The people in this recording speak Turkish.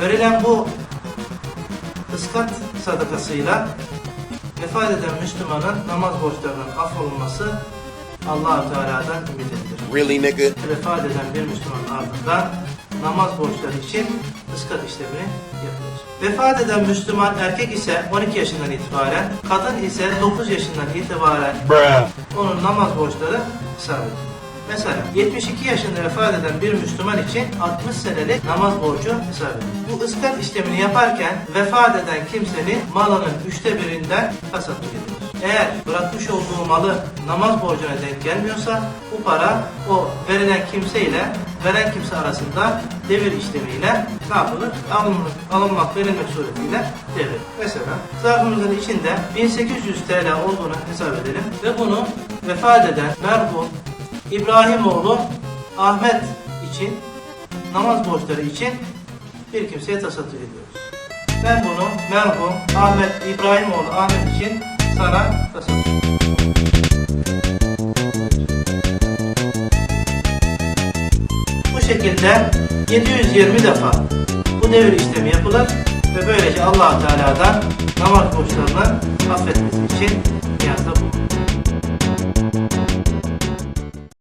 Verilen bu ıskat sadakasıyla vefat eden Müslümanın namaz borçlarının affolunması Allah-u Teala'dan ümit edilir. Really, nigga? Vefat eden bir Müslüman ardından namaz borçları için ıskat işlemini yapılır. Vefat eden Müslüman erkek ise 12 yaşından itibaren, kadın ise 9 yaşından itibaren onun namaz borçları edilir. Mesela 72 yaşında vefat eden bir Müslüman için 60 senelik namaz borcu hesap edilir. Bu ıskat işlemini yaparken vefat eden kimsenin malının üçte birinden tasattuk edilir. Eğer bırakmış olduğu malı namaz borcuna denk gelmiyorsa bu para o verilen kimse ile veren kimse arasında devir işlemiyle ne yapılır? Alınmak, alınmak verilmek suretiyle devir. Mesela zarfımızın içinde 1800 TL olduğunu hesap edelim ve bunu vefat eden merhum İbrahimoğlu Ahmet için namaz borçları için bir kimseye tasadduk ediyoruz. Ben bunu merhum Ahmet İbrahimoğlu Ahmet için sana tasadduk Bu şekilde 720 defa bu devir işlemi yapılır ve böylece allah Teala'dan namaz borçlarını affetmesi için.